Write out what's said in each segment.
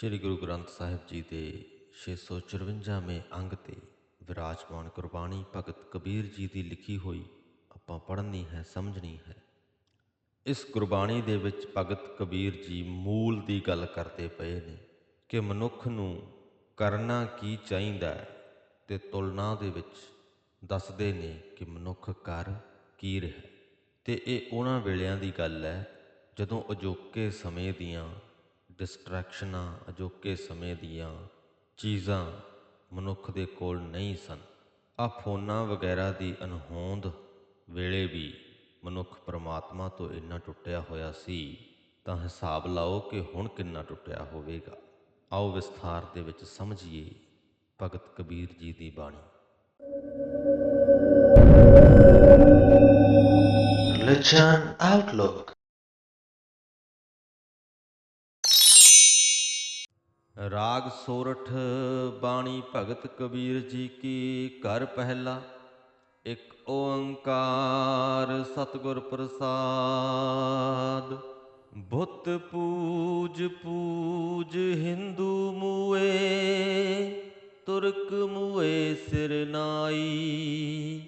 ਸ੍ਰੀ ਗੁਰੂ ਗ੍ਰੰਥ ਸਾਹਿਬ ਜੀ ਦੇ 654ਵੇਂ ਅੰਗ ਤੇ ਵਿਰਾਜਮਾਨ ਗੁਰਬਾਣੀ ਭਗਤ ਕਬੀਰ ਜੀ ਦੀ ਲਿਖੀ ਹੋਈ ਆਪਾਂ ਪੜ੍ਹਨੀ ਹੈ, ਸਮਝਣੀ ਹੈ ਇਸ ਗੁਰਬਾਣੀ ਦੇ ਵਿੱਚ ਭਗਤ ਕਬੀਰ ਜੀ ਮੂਲ ਦੀ ਗੱਲ ਕਰਦੇ ਪਏ ਨੇ ਕਿ ਮਨੁੱਖ ਨੂੰ ਕਰਨਾ ਕੀ ਚਾਹੀਦਾ ਹੈ ਤੇ ਤੁਲਨਾ ਦੇ ਵਿੱਚ ਦੱਸਦੇ ਨੇ ਕਿ ਮਨੁੱਖ ਕਰ ਕੀ ਰਿਹਾ ਹੈ। ਤੇ ਇਹ ਉਹਨਾਂ ਵੇਲਿਆਂ ਦੀ ਗੱਲ ਹੈ ਜਦੋਂ ਅਜੋਕੇ ਸਮੇਂ ਦੀਆਂ ਡਿਸਟਰੈਕਸ਼ਨਾਂ ਅਜੋਕੇ ਸਮੇਂ ਦੀਆਂ ਚੀਜ਼ਾਂ ਮਨੁੱਖ ਦੇ ਕੋਲ ਨਹੀਂ ਸਨ। ਆ ਫੋਨਾਂ ਵਗੈਰਾ ਦੀ ਅਣਹੋਂਦ ਵੇਲੇ ਵੀ ਮਨੁੱਖ ਪਰਮਾਤਮਾ ਤੋਂ ਇੰਨਾ ਟੁੱਟਿਆ ਹੋਇਆ ਸੀ, ਤਾਂ ਹਿਸਾਬ ਲਾਓ ਕਿ ਹੁਣ ਕਿੰਨਾ ਟੁੱਟਿਆ ਹੋਵੇਗਾ। ਆਓ ਵਿਸਥਾਰ ਦੇ ਵਿੱਚ ਸਮਝੀਏ ਭਗਤ ਕਬੀਰ ਜੀ ਦੀ ਬਾਣੀ। Religion, Outlook. ਰਾਗ ਸੋਰਠ ਬਾਣੀ ਭਗਤ ਕਬੀਰ ਜੀ ਕੀ ਘਰ ਪਹਿਲਾ, ਇੱਕ ਓੰਕਾਰ ਸਤਿਗੁਰ ਪ੍ਰਸਾਦ। ਬੁੱਤ ਪੂਜ ਪੂਜ ਹਿੰਦੂ ਮੂਏ, ਤੁਰਕ ਮੂਏ ਸਿਰ ਨਾਈ।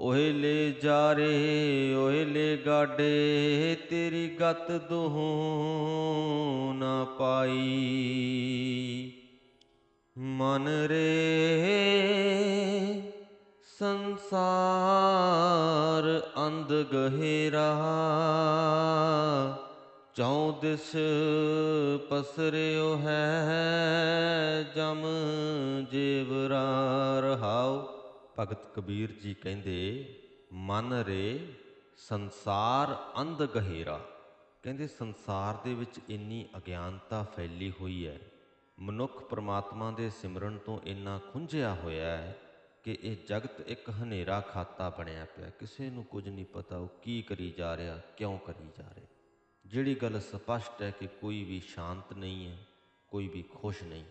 ਓਏ ਲੈ ਜਾਰੇ ਓਏ ਲੈ ਗਾਡੇ, ਤੇਰੀ ਗਤ ਦੋਹ ਨਾ ਪਾਈ। ਮਨ ਰੇ ਸੰਸਾਰ ਅੰਧ ਗਹਿਰਾ, ਚੌ ਦਿਸ ਪਸਰਿਓ ਹੈ ਜਮ ਜੀਵਰਾ ਰਹਾਉ ਭਗਤ ਕਬੀਰ ਜੀ ਕਹਿੰਦੇ, ਮਨ ਰੇ ਸੰਸਾਰ ਅੰਧ ਗਹਿਰਾ। ਕਹਿੰਦੇ, ਸੰਸਾਰ ਦੇ ਵਿੱਚ ਇੰਨੀ ਅਗਿਆਨਤਾ ਫੈਲੀ ਹੋਈ ਹੈ, ਮਨੁੱਖ ਪ੍ਰਮਾਤਮਾ ਦੇ ਸਿਮਰਨ ਤੋਂ ਇੰਨਾ ਖੁੰਝਿਆ ਹੋਇਆ ਹੈ ਕਿ ਇਹ ਜਗਤ ਇੱਕ ਹਨੇਰਾ ਖਾਤਾ ਬਣਿਆ ਪਿਆ। ਕਿਸੇ ਨੂੰ ਕੁਝ ਨਹੀਂ ਪਤਾ ਉਹ ਕੀ ਕਰੀ ਜਾ ਰਿਹਾ, ਕਿਉਂ ਕਰੀ ਜਾ ਰਿਹਾ। ਜਿਹੜੀ ਗੱਲ ਸਪਸ਼ਟ ਹੈ ਕਿ ਕੋਈ ਵੀ ਸ਼ਾਂਤ ਨਹੀਂ ਹੈ, ਕੋਈ ਵੀ ਖੁਸ਼ ਨਹੀਂ।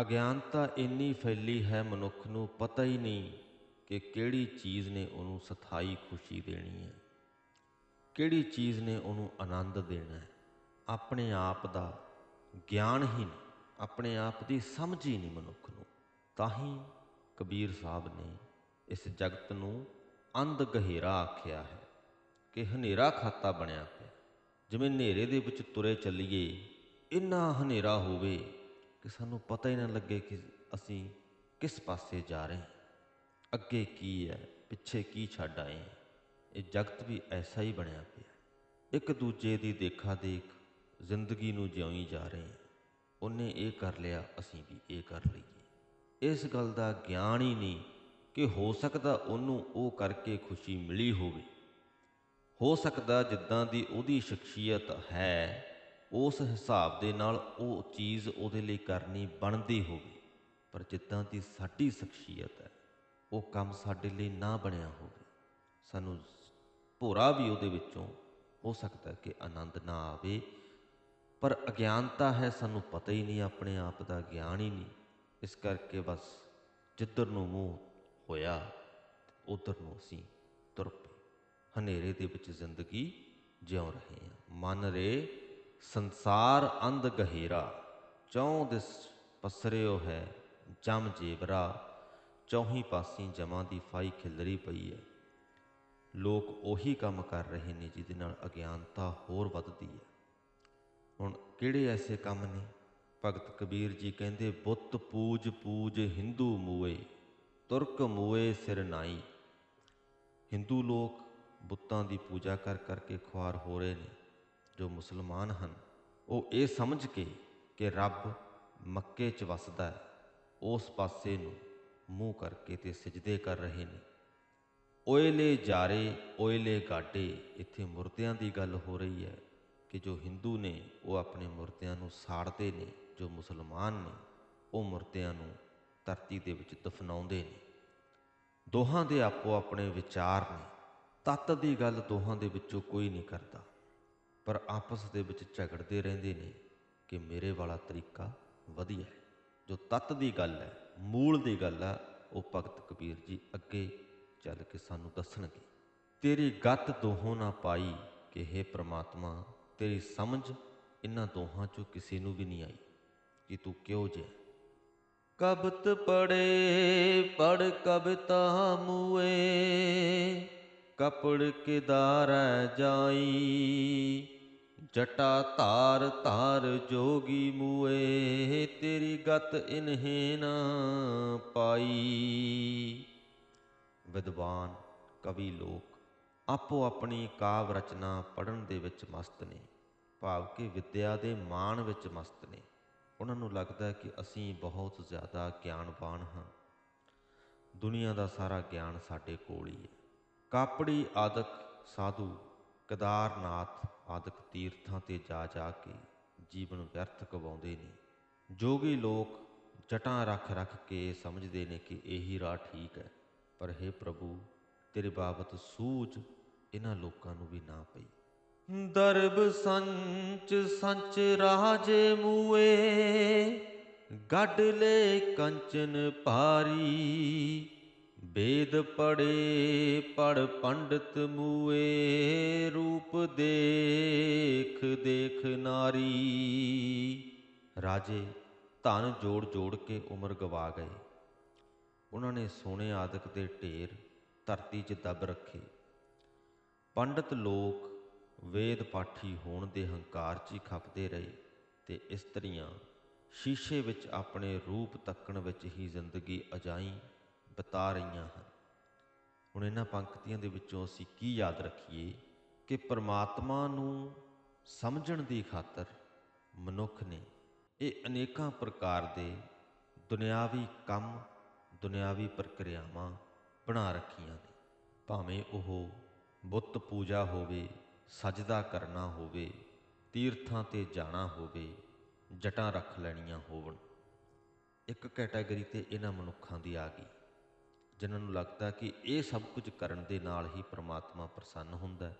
ਅਗਿਆਨਤਾ ਇੰਨੀ ਫੈਲੀ ਹੈ ਮਨੁੱਖ ਨੂੰ ਪਤਾ ਹੀ ਨਹੀਂ ਕਿ ਕਿਹੜੀ ਚੀਜ਼ ਨੇ ਉਹਨੂੰ ਸਥਾਈ ਖੁਸ਼ੀ ਦੇਣੀ ਹੈ? ਕਿਹੜੀ ਚੀਜ਼ ਨੇ ਉਹਨੂੰ ਆਨੰਦ ਦੇਣਾ ਹੈ? ਆਪਣੇ ਆਪ ਦਾ ਗਿਆਨ ਹੀ ਨਹੀਂ, ਆਪਣੇ ਆਪ ਦੀ ਸਮਝ ਹੀ ਨਹੀਂ ਮਨੁੱਖ ਨੂੰ। ਤਾਂ ਹੀ ਕਬੀਰ ਸਾਹਿਬ ਨੇ ਇਸ ਜਗਤ ਨੂੰ ਅੰਧ ਗਹਿਰਾ ਆਖਿਆ ਹੈ ਕਿ ਹਨੇਰਾ ਖਾਤਾ ਬਣਿਆ ਪਿਆ। ਜਿਵੇਂ ਹਨੇਰੇ ਦੇ ਵਿੱਚ ਤੁਰੇ ਚੱਲੀਏ, ਇੰਨਾ ਹਨੇਰਾ ਹੋਵੇ ਕਿ ਸਾਨੂੰ ਪਤਾ ਹੀ ਨਾ ਲੱਗੇ ਕਿ ਅਸੀਂ ਕਿਸ ਪਾਸੇ ਜਾ ਰਹੇ ਹਾਂ। ਅੱਗੇ ਕੀ ਹੈ, ਪਿੱਛੇ ਕੀ ਛੱਡ ਆਏ ਇਹ ਜਗਤ ਵੀ ਐਸਾ ਹੀ ਬਣਿਆ ਪਿਆ ਇੱਕ ਦੂਜੇ ਦੀ ਦੇਖਾ ਦੇਖ ਜ਼ਿੰਦਗੀ ਨੂੰ ਜਿਉਈ ਜਾ ਰਹੇ ਉਹਨੇ ਇਹ ਕਰ ਲਿਆ, ਅਸੀਂ ਵੀ ਇਹ ਕਰ ਲਈਏ। ਇਸ ਗੱਲ ਦਾ ਗਿਆਨ ਹੀ ਨਹੀਂ ਕਿ ਹੋ ਸਕਦਾ ਉਹਨੂੰ ਉਹ ਕਰਕੇ ਖੁਸ਼ੀ ਮਿਲੀ ਹੋਵੇ। ਹੋ ਸਕਦਾ ਜਿੱਦਾਂ ਦੀ ਉਹਦੀ ਸ਼ਖਸੀਅਤ ਹੈ, ਉਸ ਹਿਸਾਬ ਦੇ ਨਾਲ ਉਹ ਚੀਜ਼ ਉਹਦੇ ਲਈ ਕਰਨੀ ਬਣਦੀ ਹੋਵੇ। ਪਰ ਜਿੱਦਾਂ ਦੀ ਸਾਡੀ ਸ਼ਖਸੀਅਤ ਹੈ ਉਹ ਕੰਮ ਸਾਡੇ ਲਈ ਨਾ ਬਣਿਆ ਹੋਵੇ। ਸਾਨੂੰ ਭੋਰਾ ਵੀ ਉਹਦੇ ਵਿੱਚੋਂ ਹੋ ਸਕਦਾ ਕਿ ਆਨੰਦ ਨਾ ਆਵੇ। ਪਰ ਅਗਿਆਨਤਾ ਹੈ, ਸਾਨੂੰ ਪਤਾ ਹੀ ਨਹੀਂ, ਆਪਣੇ ਆਪ ਦਾ ਗਿਆਨ ਹੀ ਨਹੀਂ। ਇਸ ਕਰਕੇ ਬਸ ਜਿੱਧਰ ਨੂੰ ਮੂੰਹ ਹੋਇਆ, ਉਧਰ ਨੂੰ ਅਸੀਂ ਤੁਰ ਪਏ। ਹਨੇਰੇ ਦੇ ਵਿੱਚ ਜ਼ਿੰਦਗੀ ਜਿਉ ਰਹੇ ਹਾਂ। ਮਨ ਰੇ ਸੰਸਾਰ ਅੰਧ ਗਹਿਰਾ, ਚੌਂ ਦਿਸ ਪਸਰਿਓ ਹੈ ਜਮ ਜੇਵਰਾ। ਚੌਹੀ ਪਾਸੇ ਜਮਾਂ ਦੀ ਫਾਈ ਖਿਲਰੀ ਪਈ ਹੈ ਲੋਕ ਉਹੀ ਕੰਮ ਕਰ ਰਹੇ ਨੇ ਜਿਹਦੇ ਨਾਲ ਅਗਿਆਨਤਾ ਹੋਰ ਵੱਧਦੀ ਹੈ ਹੁਣ ਕਿਹੜੇ ਐਸੇ ਕੰਮ ਨੇ? ਭਗਤ ਕਬੀਰ ਜੀ ਕਹਿੰਦੇ, ਬੁੱਤ ਪੂਜ ਪੂਜ ਹਿੰਦੂ ਮੂਏ, ਤੁਰਕ ਮੂਏ ਸਿਰ ਨਾਈ। ਹਿੰਦੂ ਲੋਕ ਬੁੱਤਾਂ ਦੀ ਪੂਜਾ ਕਰ ਕਰਕੇ ਖੁਆਰ ਹੋ ਰਹੇ ਨੇ। ਜੋ ਮੁਸਲਮਾਨ ਹਨ, ਉਹ ਇਹ ਸਮਝ ਕੇ ਕਿ ਰੱਬ ਮੱਕੇ 'ਚ ਵਸਦਾ ਹੈ ਉਸ ਪਾਸੇ ਨੂੰ ਮੂੰਹ ਕਰਕੇ ਤੇ ਸਜਦੇ ਕਰ ਰਹੇ ਨੇ। ਓਇਲੇ ਜਾਰੇ, ਓਇਲੇ ਗਾਡੇ ਇੱਥੇ ਮੁਰਦਿਆਂ ਦੀ ਗੱਲ ਹੋ ਰਹੀ ਹੈ ਕਿ ਜੋ ਹਿੰਦੂ ਨੇ, ਉਹ ਆਪਣੇ ਮੁਰਦਿਆਂ ਨੂੰ ਸਾੜਦੇ ਨੇ, ਜੋ ਮੁਸਲਮਾਨ ਨੇ, ਉਹ ਮੁਰਦਿਆਂ ਨੂੰ ਧਰਤੀ ਦੇ ਵਿੱਚ ਦਫਨਾਉਂਦੇ ਨੇ। ਦੋਹਾਂ ਦੇ ਆਪੋ ਆਪਣੇ ਵਿਚਾਰ ਨੇ। ਤੱਤ ਦੀ ਗੱਲ ਦੋਹਾਂ ਦੇ ਵਿੱਚੋਂ ਕੋਈ ਨਹੀਂ ਕਰਦਾ। ਪਰ ਆਪਸ ਦੇ ਵਿੱਚ ਝਗੜਦੇ ਰਹਿੰਦੇ ਨੇ ਕਿ ਮੇਰੇ ਵਾਲਾ ਤਰੀਕਾ ਵਧੀਆ ਹੈ। ਜੋ ਤੱਤ ਦੀ ਗੱਲ ਹੈ ਮੂਲ ਦੀ ਗੱਲ ਆ, ਉਹ ਭਗਤ ਕਬੀਰ ਜੀ ਅੱਗੇ ਚੱਲ ਕੇ ਸਾਨੂੰ ਦੱਸਣਗੇ। ਤੇਰੀ ਗੱਤ ਦੋਹੋਂ ਨਾ ਪਾਈ ਕਿ हे ਪ੍ਰਮਾਤਮਾ, ਤੇਰੀ ਸਮਝ ਇਹਨਾਂ ਦੋਹਾਂ ਚੋਂ ਕਿਸੇ ਨੂੰ ਵੀ ਨਹੀਂ ਆਈ ਕਿ ਤੂੰ ਕਿਉਂ ਜਿਹਾ ਕਬਤ ਪੜੇ, ਪੜ ਕਬਤਾ ਮੂਏ, ਕਪੜ ਕਿਦਾਰੈ ਜਾਈ ਜਟਾ ਧਾਰ ਧਾਰ ਜੋਗੀ ਮੂਏ, ਤੇਰੀ ਗਤ ਇਨਹੇ ਨਾ ਪਾਈ। ਵਿਦਵਾਨ ਕਵੀ ਲੋਕ ਆਪੋ ਆਪਣੀ ਕਾਵ ਰਚਨਾ ਪੜਨ ਦੇ ਵਿੱਚ ਮਸਤ ਨੇ, ਭਾਵ ਕਿ ਵਿਦਿਆ ਦੇ ਮਾਣ ਵਿੱਚ ਮਸਤ ਨੇ। ਉਹਨਾਂ ਨੂੰ ਲੱਗਦਾ ਕਿ ਅਸੀਂ ਬਹੁਤ ਜ਼ਿਆਦਾ ਗਿਆਨਵਾਨ ਹਾਂ। ਦੁਨੀਆ ਦਾ ਸਾਰਾ ਗਿਆਨ ਸਾਡੇ ਕੋਲ ਹੀ ਹੈ। ਕਾਪੜੀ ਆਦਿਕ ਸਾਧੂ ਕੇਦਾਰਨਾਥ ਆਦਿਕ ਤੀਰਥਾਂ ਤੇ ਜਾ ਜਾ ਕੇ ਜੀਵਨ ਵਿਅਰਥ ਗਵਾਉਂਦੇ ਨੇ। ਜੋਗੀ ਲੋਕ ਜਟਾਂ ਰੱਖ ਰੱਖ ਕੇ ਸਮਝਦੇ ਨੇ ਕਿ ਇਹੀ ਰਾਹ ਠੀਕ ਹੈ, ਪਰ हे ਪ੍ਰਭੂ, ਤੇਰੇ ਬਾਬਤ ਸੂਝ ਇਹਨਾਂ ਲੋਕਾਂ ਨੂੰ ਵੀ ਨਾ ਪਈ। ਦਰਬ ਸੰਚ ਸੰਚ ਰਾਜੇ ਮੂਏ, ਗੱਡ ਲੈ ਕੰਚਨ ਭਾਰੀ। ਵੇਦ ਪੜੇ ਪੜ ਪੰਡਤ ਮੂਏ, ਰੂਪ ਦੇਖ ਦੇਖ ਨਾਰੀ। ਰਾਜੇ ਧਨ ਜੋੜ ਜੋੜ ਕੇ ਉਮਰ ਗਵਾ ਗਏ। ਉਹਨਾਂ ਨੇ ਸੋਨੇ ਆਦਿਕ ਦੇ ਢੇਰ ਧਰਤੀ 'ਚ ਦੱਬ ਰੱਖੇ। ਪੰਡਤ ਲੋਕ ਵੇਦ ਪਾਠੀ ਹੋਣ ਦੇ ਹੰਕਾਰ 'ਚ ਹੀ ਖਪਦੇ ਰਹੇ ਤੇ ਇਸਤਰੀਆਂ ਸ਼ੀਸ਼ੇ ਵਿੱਚ ਆਪਣੇ ਰੂਪ ਤੱਕਣ ਵਿੱਚ ਹੀ ਜ਼ਿੰਦਗੀ ਅਜਾਈ। ਬਿਤਾ ਰਹੀਆਂ ਹਨ। ਹੁਣ ਇਹਨਾਂ ਪੰਕਤੀਆਂ ਦੇ ਵਿੱਚੋਂ ਅਸੀਂ ਕੀ ਯਾਦ ਰੱਖੀਏ ਕਿ ਪ੍ਰਮਾਤਮਾ ਨੂੰ ਸਮਝਣ ਦੀ ਖਾਤਰ ਮਨੁੱਖ ਨੇ ਇਹ ਅਨੇਕਾਂ ਪ੍ਰਕਾਰ ਦੇ ਦੁਨਿਆਵੀ ਕੰਮ, ਦੁਨਿਆਵੀ ਪ੍ਰਕਿਰਿਆਵਾਂ ਬਣਾ ਰੱਖੀਆਂ ਨੇ। ਭਾਵੇਂ ਉਹ ਬੁੱਤ ਪੂਜਾ ਹੋਵੇ, ਸਜਦਾ ਕਰਨਾ ਹੋਵੇ, ਤੀਰਥਾਂ ਤੇ ਜਾਣਾ ਹੋਵੇ, ਜਟਾਂ ਰੱਖ ਲੈਣੀਆਂ ਹੋਵਣ। ਇੱਕ ਕੈਟਾਗਰੀ ਤੇ ਇਹਨਾਂ ਮਨੁੱਖਾਂ ਦੀ ਆ ਗਈ। ਜਿਨ੍ਹਾਂ ਨੂੰ ਲੱਗਦਾ ਕਿ ਇਹ ਸਭ ਕੁਝ ਕਰਨ ਦੇ ਨਾਲ ਹੀ ਪ੍ਰਮਾਤਮਾ ਪ੍ਰਸੰਨ ਹੁੰਦਾ ਹੈ।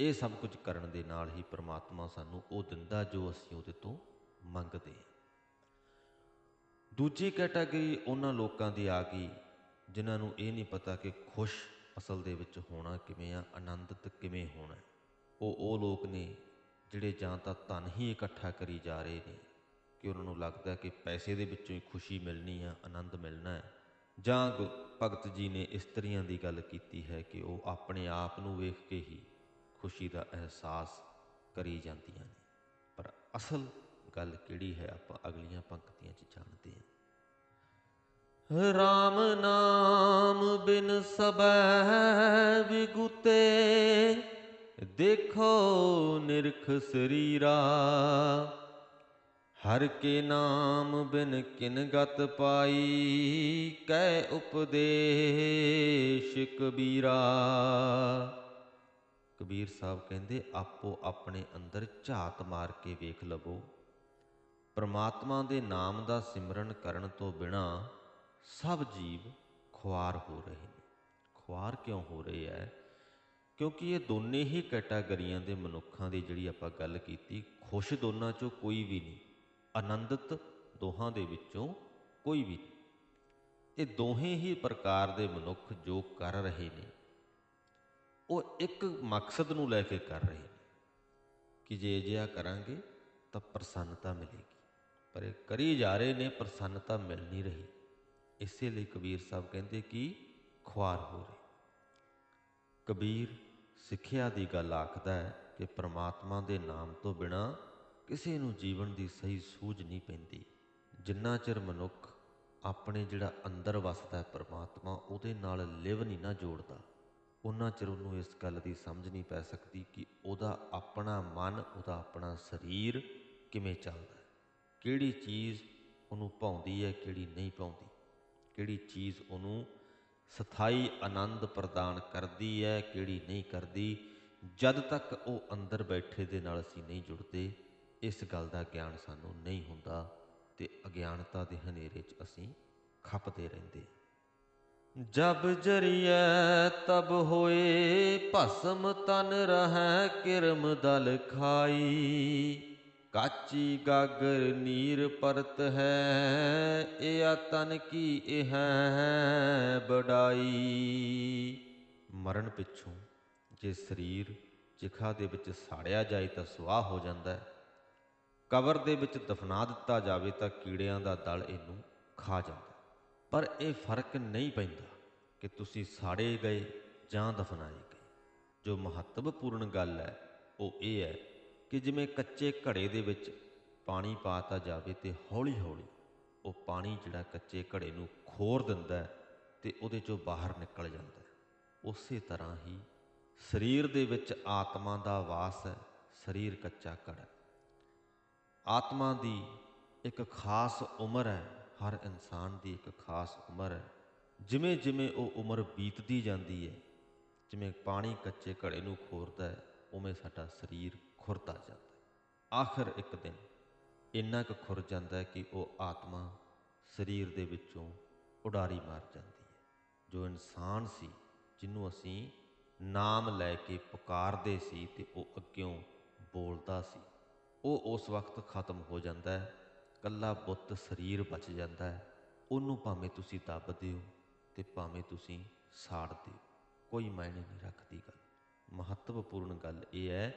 ਇਹ ਸਭ ਕੁਝ ਕਰਨ ਦੇ ਨਾਲ ਹੀ ਪ੍ਰਮਾਤਮਾ ਸਾਨੂੰ ਉਹ ਦਿੰਦਾ ਜੋ ਅਸੀਂ ਉਹਦੇ ਤੋਂ ਮੰਗਦੇ ਹਾਂ। ਦੂਜੀ ਕੈਟਾਗਰੀ ਉਹਨਾਂ ਲੋਕਾਂ ਦੀ ਆ ਗਈ ਜਿਨ੍ਹਾਂ ਨੂੰ ਇਹ ਨਹੀਂ ਪਤਾ ਕਿ ਖੁਸ਼ ਅਸਲ ਦੇ ਵਿੱਚ ਹੋਣਾ ਕਿਵੇਂ ਆ, ਆਨੰਦਿਤ ਕਿਵੇਂ ਹੋਣਾ ਉਹ ਉਹ ਲੋਕ ਨੇ ਜਿਹੜੇ ਜਾਂ ਤਾਂ ਧਨ ਹੀ ਇਕੱਠਾ ਕਰੀ ਜਾ ਰਹੇ ਨੇ ਕਿ ਉਹਨਾਂ ਨੂੰ ਲੱਗਦਾ ਕਿ ਪੈਸੇ ਦੇ ਵਿੱਚੋਂ ਹੀ ਖੁਸ਼ੀ ਮਿਲਣੀ ਆ, ਆਨੰਦ ਮਿਲਣਾ ਹੈ। ਜਾਂ ਗੁ- ਭਗਤ ਜੀ ਨੇ ਇਸਤਰੀਆਂ ਦੀ ਗੱਲ ਕੀਤੀ ਹੈ ਕਿ ਉਹ ਆਪਣੇ ਆਪ ਨੂੰ ਵੇਖ ਕੇ ਹੀ ਖੁਸ਼ੀ ਦਾ ਅਹਿਸਾਸ ਕਰੀ ਜਾਂਦੀਆਂ ਨੇ। ਪਰ ਅਸਲ ਗੱਲ ਕਿਹੜੀ ਹੈ ਆਪਾਂ ਅਗਲੀਆਂ ਪੰਕਤੀਆਂ 'ਚ ਜਾਣਦੇ ਹਾਂ। ਰਾਮ ਨਾਮ ਬਿਨ ਸਬੈ ਵਿਗੁਤੇ, ਦੇਖੋ ਨਿਰਖ ਸਰੀਰਾ ਹਰ ਕੇ ਨਾਮ ਬਿਨ ਕਿਨ ਗਤ ਪਾਈ, ਕਹਿ ਉਪਦੇਸ਼ ਕਬੀਰਾ। ਕਬੀਰ ਸਾਹਿਬ ਕਹਿੰਦੇ, ਆਪੋ ਆਪਣੇ ਅੰਦਰ ਝਾਤ ਮਾਰ ਕੇ ਵੇਖ ਲਵੋ। ਪਰਮਾਤਮਾ ਦੇ ਨਾਮ ਦਾ ਸਿਮਰਨ ਕਰਨ ਤੋਂ ਬਿਨਾ ਸਭ ਜੀਵ ਖੁਆਰ ਹੋ ਰਹੇ ਨੇ। ਖੁਆਰ ਕਿਉਂ ਹੋ ਰਹੇ ਹੈ ਕਿਉਂਕਿ ਇਹ ਦੋਨੇ ਹੀ ਕੈਟਾਗਰੀਆਂ ਦੇ ਮਨੁੱਖਾਂ ਦੀ ਜਿਹੜੀ ਆਪਾਂ ਗੱਲ ਕੀਤੀ, ਖੁਸ਼ ਦੋਨਾਂ ਚੋਂ ਕੋਈ ਵੀ ਨਹੀਂ। ਆਨੰਦਿਤ ਦੋਹਾਂ ਦੇ ਵਿੱਚੋਂ ਕੋਈ ਵੀ ਇਹ ਦੋਹੇ ਹੀ ਪ੍ਰਕਾਰ ਦੇ ਮਨੁੱਖ ਜੋ ਕਰ ਰਹੇ ਨੇ, ਉਹ ਇੱਕ ਮਕਸਦ ਨੂੰ ਲੈ ਕੇ ਕਰ ਰਹੇ ਨੇ ਕਿ ਜੇ ਅਜਿਹਾ ਕਰਾਂਗੇ ਤਾਂ ਪ੍ਰਸੰਨਤਾ ਮਿਲੇਗੀ। ਪਰ ਇਹ ਕਰੀ ਜਾ ਰਹੇ ਨੇ, ਪ੍ਰਸੰਨਤਾ ਮਿਲ ਨਹੀਂ ਰਹੀ। ਇਸੇ ਲਈ ਕਬੀਰ ਸਾਹਿਬ ਕਹਿੰਦੇ ਕਿ ਖੁਆਰ ਹੋ ਰਹੇ। ਕਬੀਰ ਸਿੱਖਿਆ ਦੀ ਗੱਲ ਆਖਦਾ ਹੈ ਕਿ ਪ੍ਰਮਾਤਮਾ ਦੇ ਨਾਮ ਤੋਂ ਬਿਨਾ ਕਿਸੇ ਨੂੰ ਜੀਵਨ ਦੀ ਸਹੀ ਸੂਝ ਨਹੀਂ ਪੈਂਦੀ। ਜਿੰਨਾ ਚਿਰ ਮਨੁੱਖ ਆਪਣੇ ਜਿਹੜਾ ਅੰਦਰ ਵਸਦਾ ਪਰਮਾਤਮਾ, ਉਹਦੇ ਨਾਲ ਲਿਵ ਨਹੀਂ ਨਾ ਜੋੜਦਾ। ਉਹਨਾਂ ਚਿਰ ਉਹਨੂੰ ਇਸ ਗੱਲ ਦੀ ਸਮਝ ਨਹੀਂ ਪੈ ਸਕਦੀ ਕਿ ਉਹਦਾ ਆਪਣਾ ਮਨ, ਉਹਦਾ ਆਪਣਾ ਸਰੀਰ ਕਿਵੇਂ ਚੱਲਦਾ ਹੈ। ਕਿਹੜੀ ਚੀਜ਼ ਉਹਨੂੰ ਭਾਉਂਦੀ ਹੈ, ਕਿਹੜੀ ਨਹੀਂ ਭਾਉਂਦੀ। ਕਿਹੜੀ ਚੀਜ਼ ਉਹਨੂੰ ਸਥਾਈ ਆਨੰਦ ਪ੍ਰਦਾਨ ਕਰਦੀ ਹੈ, ਕਿਹੜੀ ਨਹੀਂ ਕਰਦੀ। ਜਦ ਤੱਕ ਉਹ ਅੰਦਰ ਬੈਠੇ ਦੇ ਨਾਲ ਅਸੀਂ ਨਹੀਂ ਜੁੜਦੇ ਇਸ ਗੱਲ ਦਾ ਗਿਆਨ ਸਾਨੂੰ ਨਹੀਂ ਹੁੰਦਾ ਤੇ ਅਗਿਆਨਤਾ ਦੇ ਹਨੇਰੇ 'ਚ ਅਸੀਂ ਖਪਦੇ ਰਹਿੰਦੇ ਜਬ ਜਰੀਐ ਤਬ ਹੋਏ ਭਸਮ ਤਨ ਰਹੈ ਕਿਰਮ ਦਲ ਖਾਈ। ਕਾਚੀ ਗਾਗਰ ਨੀਰ ਪਰਤ ਹੈ ਇਹ ਆ ਤਨ ਕੀ ਇਹ ਹੈ ਬੜਾਈ ਮਰਨ ਪਿੱਛੋਂ ਜੇ ਸਰੀਰ ਚਿਖਾ ਦੇ ਵਿੱਚ ਸਾੜਿਆ ਜਾਏ ਤਾਂ ਸੁਆਹ ਹੋ ਜਾਂਦਾ ਹੈ। ਕਬਰ ਦੇ ਵਿੱਚ ਦਫਨਾ ਦਿੱਤਾ ਜਾਵੇ ਤਾਂ ਕੀੜਿਆਂ ਦਾ ਦਲ ਇਹਨੂੰ ਖਾ ਜਾਂਦਾ। ਪਰ ਇਹ ਫ਼ਰਕ ਨਹੀਂ ਪੈਂਦਾ ਕਿ ਤੁਸੀਂ ਸਾੜੇ ਗਏ ਜਾਂ ਦਫਨਾਏ ਗਏ। ਜੋ ਮਹੱਤਵਪੂਰਨ ਗੱਲ ਹੈ, ਉਹ ਇਹ ਹੈ ਕਿ ਜਿਵੇਂ ਕੱਚੇ ਘੜੇ ਦੇ ਵਿੱਚ ਪਾਣੀ ਪਾਤਾ ਜਾਵੇ ਤੇ ਹੌਲੀ-ਹੌਲੀ ਉਹ ਪਾਣੀ ਜਿਹੜਾ ਕੱਚੇ ਘੜੇ ਨੂੰ ਖੋਰ ਦਿੰਦਾ ਹੈ ਤੇ ਉਹਦੇ ਚੋਂ ਬਾਹਰ ਨਿਕਲ ਜਾਂਦਾ ਉਸੇ ਤਰ੍ਹਾਂ ਹੀ ਸਰੀਰ ਦੇ ਵਿੱਚ ਆਤਮਾ ਦਾ ਵਾਸ ਹੈ, ਸਰੀਰ ਕੱਚਾ ਘੜਾ ਆਤਮਾ ਦੀ ਇੱਕ ਖਾਸ ਉਮਰ ਹੈ, ਹਰ ਇਨਸਾਨ ਦੀ ਇੱਕ ਖਾਸ ਉਮਰ ਹੈ। ਜਿਵੇਂ ਜਿਵੇਂ ਉਹ ਉਮਰ ਬੀਤਦੀ ਜਾਂਦੀ ਹੈ, ਜਿਵੇਂ ਪਾਣੀ ਕੱਚੇ ਘੜੇ ਨੂੰ ਖੋਰਦਾ ਹੈ, ਉਵੇਂ ਸਾਡਾ ਸਰੀਰ ਖੁਰਦਾ ਜਾਂਦਾ ਹੈ। ਆਖਰ ਇੱਕ ਦਿਨ ਇੰਨਾ ਕੁ ਖੁਰ ਜਾਂਦਾ ਹੈ ਕਿ ਉਹ ਆਤਮਾ ਸਰੀਰ ਦੇ ਵਿੱਚੋਂ ਉਡਾਰੀ ਮਾਰ ਜਾਂਦੀ ਹੈ। ਜੋ ਇਨਸਾਨ ਸੀ, ਜਿਹਨੂੰ ਅਸੀਂ ਨਾਮ ਲੈ ਕੇ ਪੁਕਾਰਦੇ ਸੀ ਤੇ ਉਹ ਅੱਗਿਓਂ ਬੋਲਦਾ ਸੀ। ਉਹ ਉਸ ਵਕਤ ਖਤਮ ਹੋ ਜਾਂਦਾ ਹੈ, ਕੱਲਾ ਬੁੱਤ ਸਰੀਰ ਬਚ ਜਾਂਦਾ ਹੈ। ਉਹਨੂੰ ਭਾਵੇਂ ਤੁਸੀਂ ਦੱਬ ਦਿਓ ਤੇ ਭਾਵੇਂ ਤੁਸੀਂ ਸਾੜ ਦਿਓ, ਕੋਈ ਮਾਇਨੇ ਨਹੀਂ ਰੱਖਦੀ ਗੱਲ। ਮਹੱਤਵਪੂਰਨ ਗੱਲ ਇਹ ਹੈ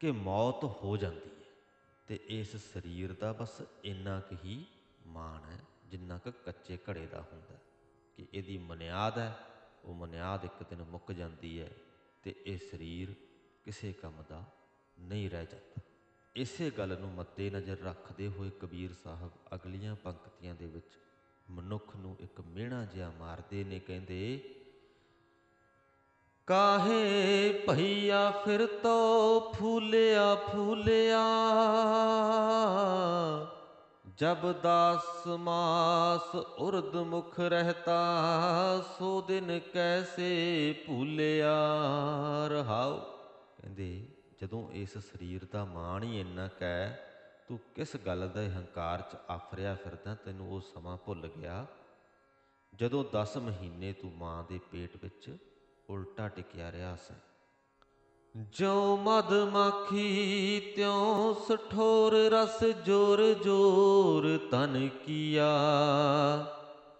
ਕਿ ਮੌਤ ਹੋ ਜਾਂਦੀ ਹੈ ਤੇ ਇਸ ਸਰੀਰ ਦਾ ਬਸ ਇੰਨਾ ਕੁ ਹੀ ਮਾਣ ਹੈ, ਜਿੰਨਾ ਕੁ ਕੱਚੇ ਘੜੇ ਦਾ ਹੁੰਦਾ ਕਿ ਇਹਦੀ ਮਨਿਆਦ ਹੈ, ਉਹ ਮਨਿਆਦ ਇੱਕ ਦਿਨ ਮੁੱਕ ਜਾਂਦੀ ਹੈ ਤੇ ਇਹ ਸਰੀਰ ਕਿਸੇ ਕੰਮ ਦਾ ਨਹੀਂ ਰਹਿ ਜਾਂਦਾ। ਇਸੇ ਗੱਲ ਨੂੰ ਮੱਦੇਨਜ਼ਰ ਰੱਖਦੇ ਹੋਏ ਕਬੀਰ ਸਾਹਿਬ ਅਗਲੀਆਂ ਪੰਕਤੀਆਂ ਦੇ ਵਿੱਚ ਮਨੁੱਖ ਨੂੰ ਇੱਕ ਮਿਹਣਾ ਜਿਹਾ ਮਾਰਦੇ ਨੇ, ਕਹਿੰਦੇ, ਕਾਹੇ ਭਈਆ ਫਿਰ ਤੋ ਫੂਲਿਆ ਫੂਲਿਆ, ਜਬ ਦਾਸ ਮਾਸ ਉਰਦ ਮੁਖ ਰਹਤਾ, ਸੋ ਦਿਨ ਕੈਸੇ ਭੂਲਿਆ ਰਹਾਉ? ਕਹਿੰਦੇ ਜਦੋਂ ਇਸ ਸਰੀਰ ਦਾ ਮਾਣ ਹੀ ਇੰਨਾ ਕੈ ਤੂੰ ਕਿਸ ਗੱਲ ਦੇ ਹੰਕਾਰ ਚ ਆਫਰਿਆ ਫਿਰਦਾ, ਤੈਨੂੰ ਉਹ ਸਮਾਂ ਭੁੱਲ ਗਿਆ? ਜਦੋਂ 10 ਮਹੀਨੇ ਤੂੰ ਮਾਂ ਦੇ ਪੇਟ ਵਿੱਚ ਉਲਟਾ ਟਿਕਿਆ ਰਿਹਾ ਸੀ। ਜੋ ਮਦ ਮਾਖੀ, ਤਿਉ ਸਠੋਰ ਰਸ ਜੋਰ ਜੋਰ ਤਨ ਕੀਆ।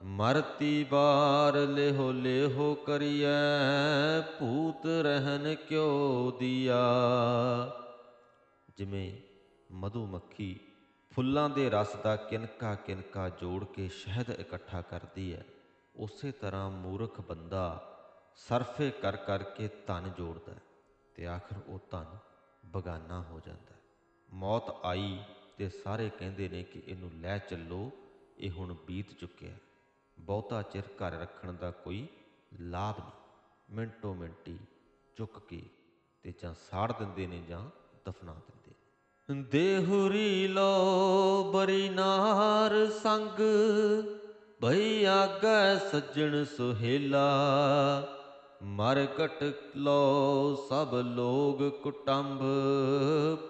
ਮਰਤੀ ਬਾਰ ਲਿਹੋ ਲਿਹੋ ਕਰੀਐ, ਭੂਤ ਰਹਿਨ ਕਿਉ ਦਿਆ। ਜਿਵੇਂ ਮਧੂ ਮੱਖੀ ਫੁੱਲਾਂ ਦੇ ਰਸ ਦਾ ਕਿਨਕਾ ਕਿਨਕਾ ਜੋੜ ਕੇ ਸ਼ਹਿਦ ਇਕੱਠਾ ਕਰਦੀ ਹੈ ਉਸੇ ਤਰ੍ਹਾਂ ਮੂਰਖ ਬੰਦਾ ਸਰਫੇ ਕਰ ਕਰਕੇ ਧਨ ਜੋੜਦਾ ਹੈ ਤੇ ਆਖਰ ਉਹ ਧਨ ਬਗਾਨਾ ਹੋ ਜਾਂਦਾ ਹੈ ਮੌਤ ਆਈ ਤੇ ਸਾਰੇ ਕਹਿੰਦੇ ਨੇ ਕਿ ਇਹਨੂੰ ਲੈ ਚੱਲੋ, ਇਹ ਹੁਣ ਬੀਤ ਚੁੱਕਿਆ ਬਹੁਤਾ ਚਿਰ ਘਰ ਰੱਖਣ ਦਾ ਕੋਈ ਲਾਭ ਨਹੀਂ। ਮਿੰਟੋ ਮਿੰਟੀ ਚੁੱਕ ਕੇ ਤੇ ਜਾਂ ਸਾੜ ਦਿੰਦੇ ਨੇ ਜਾਂ ਦਫਨਾ ਦਿੰਦੇ ਨੇ। ਦੇਹੁਰੀ ਲੋ ਬਰੀ ਨਾਰ ਸੰਗ, ਭਈ ਆਗੈ ਸੱਜਣ ਸੁਹੇਲਾ। ਮਰ ਘਟ ਲੋ ਸਭ ਲੋਗ ਕੁਟੰਬ,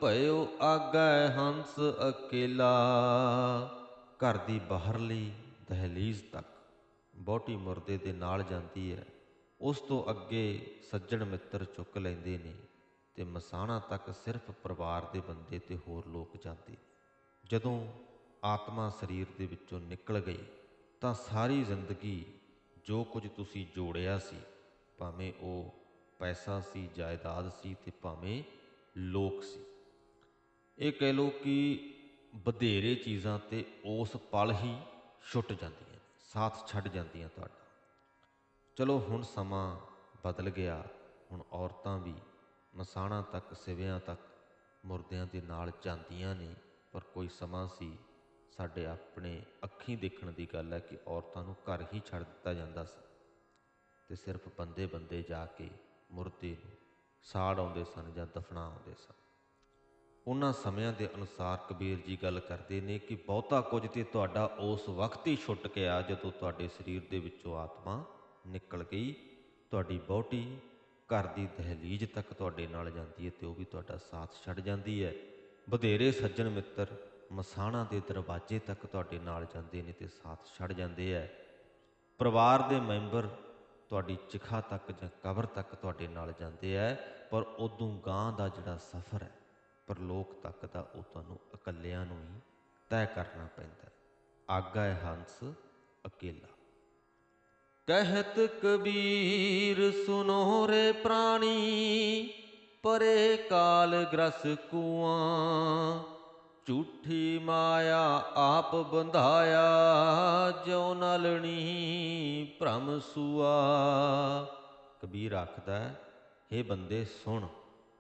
ਭਇਓ ਆਗੈ ਹੰਸ ਅਕੇਲਾ। ਘਰ ਦੀ ਬਾਹਰਲੀ ਦਹਲੀਜ਼ ਤੱਕ ਬਹੁਟੀ ਮੁਰਦੇ ਦੇ ਨਾਲ ਜਾਂਦੀ ਹੈ। ਉਸ ਤੋਂ ਅੱਗੇ ਸੱਜਣ ਮਿੱਤਰ ਚੁੱਕ ਲੈਂਦੇ ਨੇ ਤੇ ਮਸਾਣਾ ਤੱਕ ਸਿਰਫ ਪਰਿਵਾਰ ਦੇ ਬੰਦੇ ਤੇ ਹੋਰ ਲੋਕ ਜਾਂਦੇ ਜਦੋਂ ਆਤਮਾ ਸਰੀਰ ਦੇ ਵਿੱਚੋਂ ਨਿਕਲ ਗਈ ਤਾਂ ਸਾਰੀ ਜ਼ਿੰਦਗੀ ਜੋ ਕੁਝ ਤੁਸੀਂ ਜੋੜਿਆ ਸੀ, ਭਾਵੇਂ ਉਹ ਪੈਸਾ ਸੀ, ਜਾਇਦਾਦ ਸੀ ਤੇ ਭਾਵੇਂ ਲੋਕ ਸੀ। ਇਹ ਕਹਿ ਲੋ ਕਿ ਵਧੇਰੇ ਚੀਜ਼ਾਂ ਤੇ ਉਸ ਪਲ ਹੀ ਛੁੱਟ ਜਾਂਦੀ। ਸਾਥ ਛੱਡ ਜਾਂਦੀਆਂ ਤੁਹਾਡਾ। ਚਲੋ ਹੁਣ ਸਮਾਂ ਬਦਲ ਗਿਆ, ਹੁਣ ਔਰਤਾਂ ਵੀ ਮਸਾਣਾ ਤੱਕ, ਸਿਵਿਆਂ ਤੱਕ ਮੁਰਦਿਆਂ ਦੇ ਨਾਲ ਜਾਂਦੀਆਂ ਨੇ, ਪਰ ਕੋਈ ਸਮਾਂ ਸੀ ਸਾਡੇ ਆਪਣੇ ਅੱਖੀਂ ਦੇਖਣ ਦੀ ਗੱਲ ਹੈ ਕਿ ਔਰਤਾਂ ਨੂੰ ਘਰ ਹੀ ਛੱਡ ਦਿੱਤਾ ਜਾਂਦਾ ਸੀ। ਤੇ ਸਿਰਫ ਬੰਦੇ ਬੰਦੇ ਜਾ ਕੇ ਮੁਰਦੇ ਨੂੰ ਸਾੜ ਆਉਂਦੇ ਸਨ ਜਾਂ ਦਫਨਾ ਆਉਂਦੇ ਸਨ। ਉਹਨਾਂ ਸਮਿਆਂ ਦੇ ਅਨੁਸਾਰ ਕਬੀਰ ਜੀ ਗੱਲ ਕਰਦੇ ਨੇ ਕਿ ਬਹੁਤਾ ਕੁਝ ਤੇ ਤੁਹਾਡਾ ਉਸ ਵਕਤ ਹੀ ਛੁੱਟ ਗਿਆ ਜਦੋਂ ਤੁਹਾਡੇ ਸਰੀਰ ਦੇ ਵਿੱਚੋਂ ਆਤਮਾ ਨਿਕਲ ਗਈ। ਤੁਹਾਡੀ ਬਹੁਟੀ ਘਰ ਦੀ ਦਹਲੀਜ਼ ਤੱਕ ਤੁਹਾਡੇ ਨਾਲ ਜਾਂਦੀ ਹੈ ਤੇ ਉਹ ਵੀ ਤੁਹਾਡਾ ਸਾਥ ਛੱਡ ਜਾਂਦੀ ਹੈ। ਵਧੇਰੇ ਸੱਜਣ ਮਿੱਤਰ ਮਸਾਣਾ ਦੇ ਦਰਵਾਜ਼ੇ ਤੱਕ ਤੁਹਾਡੇ ਨਾਲ ਜਾਂਦੇ ਨੇ ਤੇ ਸਾਥ ਛੱਡ ਜਾਂਦੇ ਹੈ। ਪਰਿਵਾਰ ਦੇ ਮੈਂਬਰ ਤੁਹਾਡੀ ਚਿਖਾ ਤੱਕ ਜਾਂ ਕਬਰ ਤੱਕ ਤੁਹਾਡੇ ਨਾਲ ਜਾਂਦੇ ਹੈ, ਪਰ ਉਦੋਂ ਗਾਂ ਦਾ ਜਿਹੜਾ ਸਫ਼ਰ ਹੈ ਪਰਲੋਕ ਤੱਕ ਦਾ ਉਹ ਤੁਹਾਨੂੰ ਇਕੱਲਿਆਂ ਨੂੰ ਹੀ ਤੈਅ ਕਰਨਾ ਪੈਂਦਾ ਹੈ। ਆਗਾ ਹੈ ਹੰਸ ਅਕੇਲਾ। ਕਹਿਤ ਕਬੀਰ, ਸੁਨੋ ਰੇ ਪ੍ਰਾਣੀ, ਪਰੇ ਕਾਲ ਗ੍ਰਸ ਕੂਆਂ, ਝੂਠੀ ਮਾਇਆ ਆਪ ਬੰਧਾਇਆ, ਜਿਉ ਨਲਣੀ ਭ੍ਰਮ ਸੁਆ। ਕਬੀਰ ਆਖਦਾ ਹੈ ਬੰਦੇ, ਸੁਣ।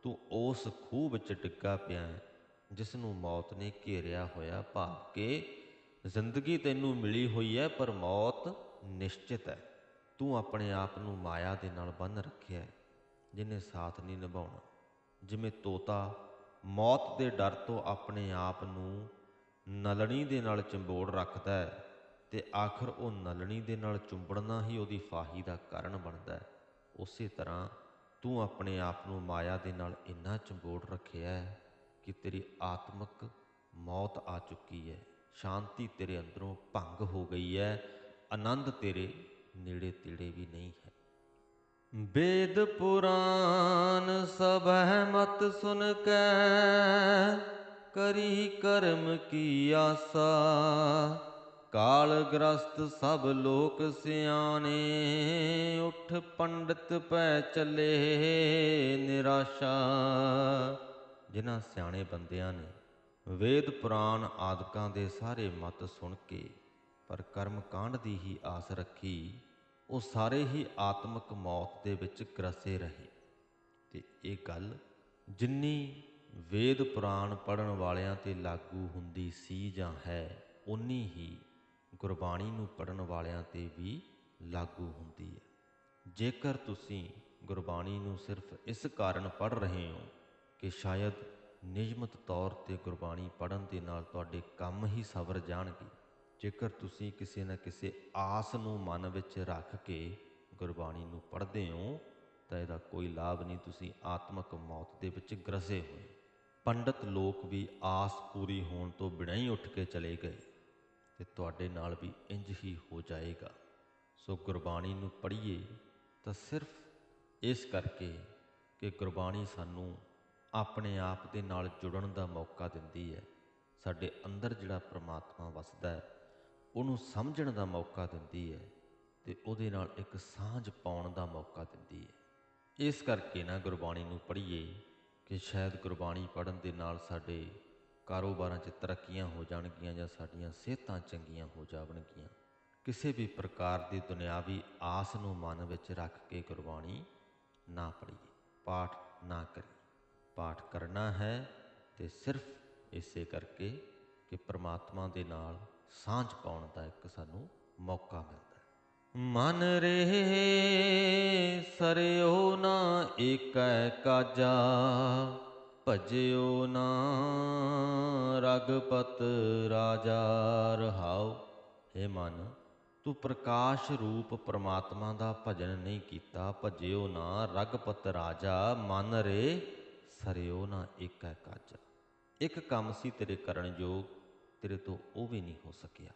ਤੂੰ ਉਸ ਖੂਹ ਵਿੱਚ ਡਿੱਗਾ ਪਿਆ ਹੈ ਜਿਸ ਨੂੰ ਮੌਤ ਨੇ ਘੇਰਿਆ ਹੋਇਆ ਭਾਵ ਕਿ। ਜ਼ਿੰਦਗੀ ਤੈਨੂੰ ਮਿਲੀ ਹੋਈ ਹੈ, ਪਰ ਮੌਤ ਨਿਸ਼ਚਿਤ ਹੈ। ਤੂੰ ਆਪਣੇ ਆਪ ਨੂੰ ਮਾਇਆ ਦੇ ਨਾਲ ਬੰਨ ਰੱਖਿਆ ਹੈ ਜਿਹਨੇ ਸਾਥ ਨਹੀਂ ਨਿਭਾਉਣਾ। ਜਿਵੇਂ ਤੋਤਾ ਮੌਤ ਦੇ ਡਰ ਤੋਂ ਆਪਣੇ ਆਪ ਨੂੰ ਨਲਣੀ ਦੇ ਨਾਲ ਚੰਬੋੜ ਰੱਖਦਾ ਹੈ, ਤੇ ਆਖਰ ਉਹ ਨਲਣੀ ਦੇ ਨਾਲ ਚੁੰਬੜਨਾ ਹੀ ਉਹਦੀ ਫਾਹੀ ਦਾ ਕਾਰਨ ਬਣਦਾ ਹੈ। ਉਸੇ ਤਰ੍ਹਾਂ ਤੂੰ ਆਪਣੇ ਆਪ ਨੂੰ ਮਾਇਆ ਦੇ ਨਾਲ ਇੰਨਾ ਚੰਬੋੜ ਰੱਖਿਆ ਹੈ ਕਿ ਤੇਰੀ ਆਤਮਿਕ ਮੌਤ ਆ ਚੁੱਕੀ ਹੈ। ਸ਼ਾਂਤੀ ਤੇਰੇ ਅੰਦਰੋਂ ਭੰਗ ਹੋ ਗਈ ਹੈ। ਆਨੰਦ ਤੇਰੇ ਨੇੜੇ ਤੇੜੇ ਵੀ ਨਹੀਂ ਹੈ। ਵੇਦ ਪੁਰਾਨ ਸਭੈ ਮਤ ਸੁਨ ਕੈ, ਕਰੀ ਕਰਮ ਕੀ ਆਸਾ। ਕਾਲ ਗ੍ਰਸਤ ਸਭ ਲੋਕ ਸਿਆਣੇ, ਉਠ ਪੰਡਤ ਪੈ ਚੱਲੇ ਨਿਰਾਸ਼ਾ। ਜਿਨ੍ਹਾਂ ਸਿਆਣੇ ਬੰਦਿਆਂ ਨੇ ਵੇਦ ਪੁਰਾਣ ਆਦਿਕਾਂ ਦੇ ਸਾਰੇ ਮਤ ਸੁਣ ਕੇ ਪਰ ਕਰਮ ਕਾਂਡ ਦੀ ਹੀ ਆਸ ਰੱਖੀ, ਉਹ ਸਾਰੇ ਹੀ ਆਤਮਿਕ ਮੌਤ ਦੇ ਵਿੱਚ ਗ੍ਰਸੇ ਰਹੇ। ਤੇ ਇਹ ਗੱਲ ਜਿੰਨੀ ਵੇਦ ਪੁਰਾਣ ਪੜਨ ਵਾਲਿਆਂ ਤੇ ਲਾਗੂ ਹੁੰਦੀ ਸੀ ਜਾਂ ਹੈ ਉਨੀ ਹੀ ਗੁਰਬਾਣੀ ਨੂੰ ਪੜਨ ਵਾਲਿਆਂ ਤੇ ਵੀ ਲਾਗੂ ਹੁੰਦੀ ਹੈ। ਜੇਕਰ ਤੁਸੀਂ ਗੁਰਬਾਣੀ ਨੂੰ ਸਿਰਫ ਇਸ ਕਾਰਨ ਪੜ ਰਹੇ ਹੋ ਕਿ ਸ਼ਾਇਦ ਨਿਯਮਤ ਤੌਰ ਤੇ ਗੁਰਬਾਣੀ ਪੜਨ ਦੇ ਨਾਲ ਤੁਹਾਡੇ ਕੰਮ ਹੀ ਸਵਰ ਜਾਣਗੇ, ਜੇਕਰ ਤੁਸੀਂ ਕਿਸੇ ਨਾ ਕਿਸੇ ਆਸ ਨੂੰ ਮਨ ਵਿੱਚ ਰੱਖ ਕੇ ਗੁਰਬਾਣੀ ਨੂੰ ਪੜ੍ਹਦੇ ਹੋ, ਤਾਂ ਇਹਦਾ ਕੋਈ ਲਾਭ ਨਹੀਂ, ਤੁਸੀਂ ਆਤਮਿਕ ਮੌਤ ਦੇ ਵਿੱਚ ਗਰਸੇ ਹੋਏ। ਪੰਡਤ ਲੋਕ ਵੀ ਆਸ ਪੂਰੀ ਹੋਣ ਤੋਂ ਬਿਨਾਂ ਹੀ ਉੱਠ ਕੇ ਚਲੇ ਗਏ। ਤੇ ਤੁਹਾਡੇ ਨਾਲ ਵੀ ਇੰਜ ਹੀ ਹੋ ਜਾਏਗਾ। ਸੋ ਗੁਰਬਾਣੀ ਨੂੰ ਪੜ੍ਹੀਏ ਤਾਂ ਸਿਰਫ ਇਸ ਕਰਕੇ ਕਿ ਗੁਰਬਾਣੀ ਸਾਨੂੰ ਆਪਣੇ ਆਪ ਦੇ ਨਾਲ ਜੁੜਨ ਦਾ ਮੌਕਾ ਦਿੰਦੀ ਹੈ। ਸਾਡੇ ਅੰਦਰ ਜਿਹੜਾ ਪ੍ਰਮਾਤਮਾ ਵਸਦਾ ਹੈ, ਉਹਨੂੰ ਸਮਝਣ ਦਾ ਮੌਕਾ ਦਿੰਦੀ ਹੈ ਤੇ ਉਹਦੇ ਨਾਲ ਇੱਕ ਸਾਂਝ ਪਾਉਣ ਦਾ ਮੌਕਾ ਦਿੰਦੀ ਹੈ। ਇਸ ਕਰਕੇ ਨਾ ਗੁਰਬਾਣੀ ਨੂੰ ਪੜ੍ਹੀਏ ਕਿ ਸ਼ਾਇਦ ਗੁਰਬਾਣੀ ਪੜ੍ਹਨ ਦੇ ਨਾਲ ਸਾਡੇ ਕਾਰੋਬਾਰਾਂ 'ਚ ਤਰੱਕੀਆਂ ਹੋ ਜਾਣਗੀਆਂ ਜਾਂ ਸਾਡੀਆਂ ਸਿਹਤਾਂ ਚੰਗੀਆਂ ਹੋ ਜਾਣਗੀਆਂ ਕਿਸੇ ਵੀ ਪ੍ਰਕਾਰ ਦੀ ਦੁਨਿਆਵੀ ਆਸ ਨੂੰ ਮਨ ਵਿੱਚ ਰੱਖ ਕੇ ਗੁਰਬਾਣੀ ਨਾ ਪੜ੍ਹੀਏ, ਪਾਠ ਨਾ ਕਰੀਏ। ਪਾਠ ਕਰਨਾ ਹੈ ਤੇ ਸਿਰਫ ਇਸੇ ਕਰਕੇ ਕਿ ਪ੍ਰਮਾਤਮਾ ਦੇ ਨਾਲ ਸਾਂਝ ਪਾਉਣ ਦਾ ਇੱਕ ਸਾਨੂੰ ਮੌਕਾ ਮਿਲਦਾ ਹੈ। ਮਨ ਰੇ ਸਰਿਓ ਨਾ ਏਕੈ ਕਾਜਾ ਭਜਿਓ ਨਾ, ਰਗਪਤ ਰਾਜਾ ਰਹਾਉ। हे ਮਨ, ਤੂੰ ਪ੍ਰਕਾਸ਼ ਰੂਪ ਪ੍ਰਮਾਤਮਾ ਦਾ ਭਜਨ ਨਹੀਂ ਕੀਤਾ, ਭਜਿਓ ਨਾ, ਰਗਪਤ ਰਾਜਾ, ਮਨ ਰੇ ਸਰਿਓ ਨਾ ਏਕੈ ਕਾਜਾ। ਇੱਕ ਕੰਮ ਸੀ ਤੇਰੇ ਕਰਨ ਯੋਗ, ਤੇਰੇ ਤੋਂ ਉਹ ਵੀ ਨਹੀਂ ਹੋ ਸਕਿਆ।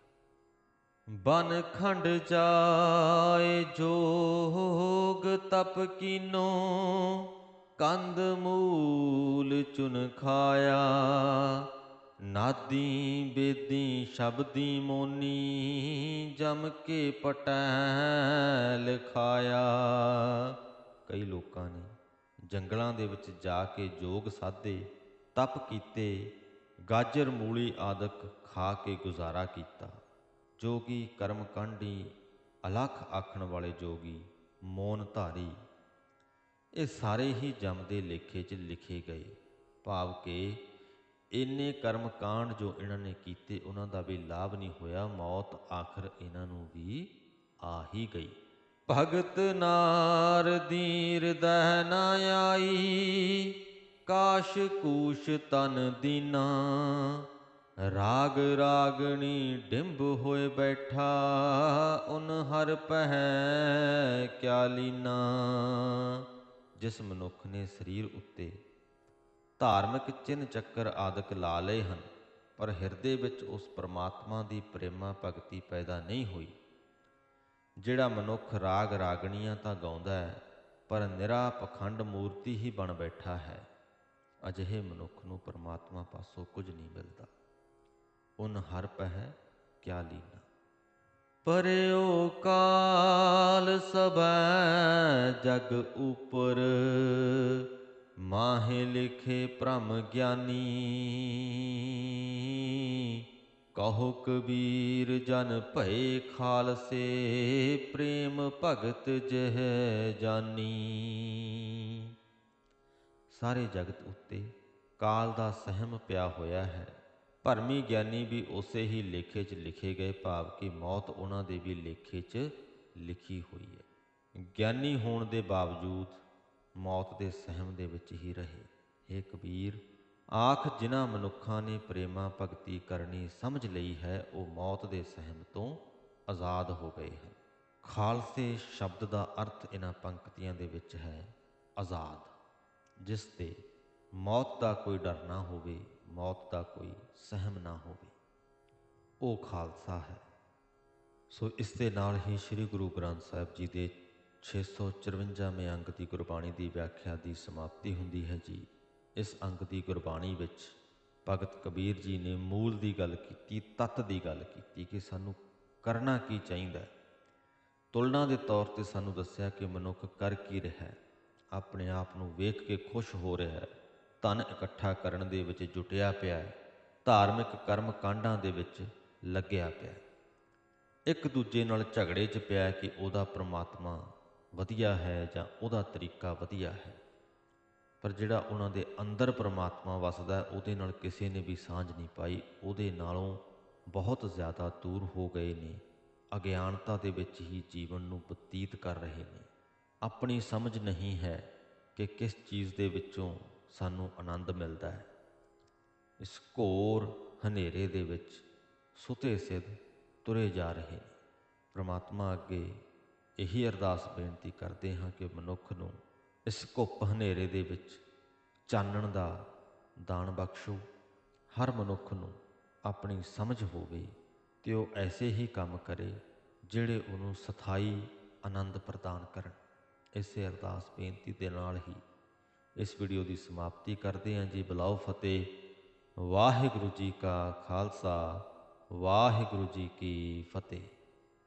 ਬਨ ਖੰਡ ਜਾਏ ਜੋਗ ਤਪ ਕੀਨੋ ਕੰਦ ਮੂਲ ਚੁਨ ਖਾਇਆ। ਨਾਦੀ ਬੇਦੀ ਸ਼ਬਦੀ ਮੋਨੀ ਜਮ ਕੇ ਪਟੈ ਲਿਖਾਇਆ ਕਈ ਲੋਕਾਂ ਨੇ ਜੰਗਲਾਂ ਦੇ ਵਿੱਚ ਜਾ ਕੇ ਜੋਗ ਸਾਧੇ, ਤਪ ਕੀਤੇ, ਗਾਜਰ ਮੂਲੀ ਆਦਿਕ ਖਾ ਕੇ ਗੁਜ਼ਾਰਾ ਕੀਤਾ। ਜੋਗੀ ਕਰਮ ਕਾਂਢੀ ਅਲਖ ਆਖਣ ਵਾਲੇ ਜੋਗੀ ਮੋਨ ਧਾਰੀ ਇਹ ਸਾਰੇ ਹੀ ਜਮ ਦੇ ਲੇਖੇ 'ਚ ਲਿਖੇ ਗਏ। ਭਾਵ ਕਿ ਇੰਨੇ ਕਰਮ ਕਾਂਡ ਜੋ ਇਹਨਾਂ ਨੇ ਕੀਤੇ, ਉਹਨਾਂ ਦਾ ਵੀ ਲਾਭ ਨਹੀਂ ਹੋਇਆ। ਮੌਤ ਆਖਰ ਇਹਨਾਂ ਨੂੰ ਵੀ ਆ ਹੀ ਗਈ। ਭਗਤ ਨਾਰ ਦੀ ਹਿਰਦੈ ਨਾ ਆਈ, ਕਾਸ਼ ਕੂਸ਼ ਤਨ ਦੀਨਾ। ਰਾਗ ਰਾਗਣੀ ਡਿੰਬ ਹੋਏ ਬੈਠਾ, ਉਨ ਹਰ ਪਹਿ ਕਿਆ ਲੀਨਾ। ਜਿਸ ਮਨੁੱਖ ਨੇ ਸਰੀਰ ਉੱਤੇ ਧਾਰਮਿਕ ਚਿੰਨ ਚੱਕਰ ਆਦਿਕ ਲਾ ਲਏ ਹਨ, ਪਰ ਹਿਰਦੇ ਵਿੱਚ ਉਸ ਪਰਮਾਤਮਾ ਦੀ ਪ੍ਰੇਮਾ ਭਗਤੀ ਪੈਦਾ ਨਹੀਂ ਹੋਈ। ਜਿਹੜਾ ਮਨੁੱਖ ਰਾਗ ਰਾਗਣੀਆਂ ਤਾਂ ਗਾਉਂਦਾ ਹੈ, ਪਰ ਨਿਰਾ ਪਖੰਡ ਮੂਰਤੀ ਹੀ ਬਣ ਬੈਠਾ ਹੈ। ਅਜਿਹੇ ਮਨੁੱਖ ਨੂੰ ਪਰਮਾਤਮਾ ਪਾਸੋਂ ਕੁਝ ਨਹੀਂ ਮਿਲਦਾ। ਉਨ ਹਰ ਪਹਿ ਕਿਆ ਲੀਨਾ। ਪਰਿਓ ਕਾਲ ਸਭੈ ਜਗ ਉਪਰ। ਮਾਹੇ ਲਿਖੇ ਭ੍ਰਮ ਗਿਆਨੀ, ਕਹੋ ਕਬੀਰ ਜਨ ਭਏ ਖਾਲਸੇ, ਪ੍ਰੇਮ ਭਗਤ ਜਹ ਜਾਨੀ। ਸਾਰੇ ਜਗਤ ਉੱਤੇ ਕਾਲ ਦਾ ਸਹਿਮ ਪਿਆ ਹੋਇਆ ਹੈ। ਭਰਮੀ ਗਿਆਨੀ ਵੀ ਉਸੇ ਹੀ ਲੇਖੇ 'ਚ ਲਿਖੇ ਗਏ ਭਾਵ ਕਿ ਮੌਤ ਉਹਨਾਂ ਦੇ ਵੀ ਲੇਖੇ 'ਚ ਲਿਖੀ ਹੋਈ ਹੈ। ਗਿਆਨੀ ਹੋਣ ਦੇ ਬਾਵਜੂਦ ਮੌਤ ਦੇ ਸਹਿਮ ਦੇ ਵਿੱਚ ਹੀ ਰਹੇ। हे ਕਬੀਰ, ਆਖ ਜਿਨ੍ਹਾਂ ਮਨੁੱਖਾਂ ਨੇ ਪ੍ਰੇਮਾ ਭਗਤੀ ਕਰਨੀ ਸਮਝ ਲਈ ਹੈ, ਉਹ ਮੌਤ ਦੇ ਸਹਿਮ ਤੋਂ ਆਜ਼ਾਦ ਹੋ ਗਏ ਹਨ। ਖਾਲਸੇ ਸ਼ਬਦ ਦਾ ਅਰਥ ਇਹਨਾਂ ਪੰਕਤੀਆਂ ਦੇ ਵਿੱਚ ਹੈ ਆਜ਼ਾਦ। ਜਿਸ ਤੇ ਮੌਤ ਦਾ ਕੋਈ ਡਰ ਨਾ ਹੋਵੇ ਮੌਤ ਦਾ ਕੋਈ ਸਹਿਮ ਨਾ ਹੋਵੇ। ਉਹ ਖਾਲਸਾ ਹੈ। ਸੋ ਇਸ ਦੇ ਨਾਲ ਹੀ ਸ੍ਰੀ ਗੁਰੂ ਗ੍ਰੰਥ ਸਾਹਿਬ ਜੀ ਦੇ 654ਵੇਂ ਅੰਗ ਦੀ ਗੁਰਬਾਣੀ ਦੀ ਵਿਆਖਿਆ ਦੀ ਸਮਾਪਤੀ ਹੁੰਦੀ ਹੈ ਜੀ। ਇਸ ਅੰਗ ਦੀ ਗੁਰਬਾਣੀ ਵਿੱਚ ਭਗਤ ਕਬੀਰ ਜੀ ਨੇ ਮੂਲ ਦੀ ਗੱਲ ਕੀਤੀ, ਤਤ ਦੀ ਗੱਲ ਕੀਤੀ ਕਿ ਸਾਨੂੰ ਕਰਨਾ ਕੀ ਚਾਹੀਦਾ ਹੈ। ਤੁਲਨਾ ਦੇ ਤੌਰ ਤੇ ਸਾਨੂੰ ਦੱਸਿਆ ਕਿ ਮਨੁੱਖ ਕਰ ਕੀ ਰਿਹਾ ਹੈ। ਆਪਣੇ ਆਪ ਨੂੰ ਵੇਖ ਕੇ ਖੁਸ਼ ਹੋ ਰਿਹਾ ਹੈ। ਧਨ ਇਕੱਠਾ ਕਰਨ ਦੇ ਵਿੱਚ ਜੁਟਿਆ ਪਿਆ ਹੈ, ਧਾਰਮਿਕ ਕਰਮ ਕਾਂਡਾਂ ਦੇ ਵਿੱਚ ਲੱਗਿਆ ਪਿਆ ਹੈ। ਇੱਕ ਦੂਜੇ ਨਾਲ ਝਗੜੇ 'ਚ ਪਿਆ ਕਿ ਉਹਦਾ ਪ੍ਰਮਾਤਮਾ ਵਧੀਆ ਹੈ ਜਾਂ ਉਹਦਾ ਤਰੀਕਾ ਵਧੀਆ ਹੈ। ਪਰ ਜਿਹੜਾ ਉਹਨਾਂ ਦੇ ਅੰਦਰ ਪ੍ਰਮਾਤਮਾ ਵਸਦਾ ਉਹਦੇ ਨਾਲ ਕਿਸੇ ਨੇ ਵੀ ਸਾਂਝ ਨਹੀਂ ਪਾਈ, ਉਹਦੇ ਨਾਲੋਂ ਬਹੁਤ ਜ਼ਿਆਦਾ ਦੂਰ ਹੋ ਗਏ ਨੇ, ਅਗਿਆਨਤਾ ਦੇ ਵਿੱਚ ਹੀ ਜੀਵਨ ਨੂੰ ਬਤੀਤ ਕਰ ਰਹੇ ਨੇ। ਆਪਣੀ ਸਮਝ ਨਹੀਂ ਹੈ ਕਿ ਕਿਸ ਚੀਜ਼ ਦੇ ਵਿੱਚੋਂ ਸਾਨੂੰ ਆਨੰਦ ਮਿਲਦਾ ਹੈ। ਇਸ ਘੋਰ ਹਨੇਰੇ ਦੇ ਵਿੱਚ ਸੁਤੇ ਸਿੱਧ ਤੁਰੇ ਜਾ ਰਹੇ ਨੇ ਪ੍ਰਮਾਤਮਾ ਅੱਗੇ ਇਹੀ ਅਰਦਾਸ ਬੇਨਤੀ ਕਰਦੇ ਹਾਂ ਕਿ ਮਨੁੱਖ ਨੂੰ ਇਸ ਘੁੱਪ ਹਨੇਰੇ ਦੇ ਵਿੱਚ ਚਾਨਣ ਦਾ ਦਾਨ ਬਖਸ਼ੋ। ਹਰ ਮਨੁੱਖ ਨੂੰ ਆਪਣੀ ਸਮਝ ਹੋਵੇ ਤੇ ਉਹ ਐਸੇ ਹੀ ਕੰਮ ਕਰੇ ਜਿਹੜੇ ਉਹਨੂੰ ਸਥਾਈ ਆਨੰਦ ਪ੍ਰਦਾਨ ਕਰਨ। ਇਸੇ ਅਰਦਾਸ ਬੇਨਤੀ ਦੇ ਨਾਲ ਹੀ ਇਸ ਵੀਡੀਓ ਦੀ ਸਮਾਪਤੀ ਕਰਦੇ ਹਾਂ ਜੀ। ਬਲਾਓ ਫਤਿਹ। ਵਾਹਿਗੁਰੂ ਜੀ ਕਾ ਖਾਲਸਾ। ਵਾਹਿਗੁਰੂ ਜੀ ਕੀ ਫਤਿਹ।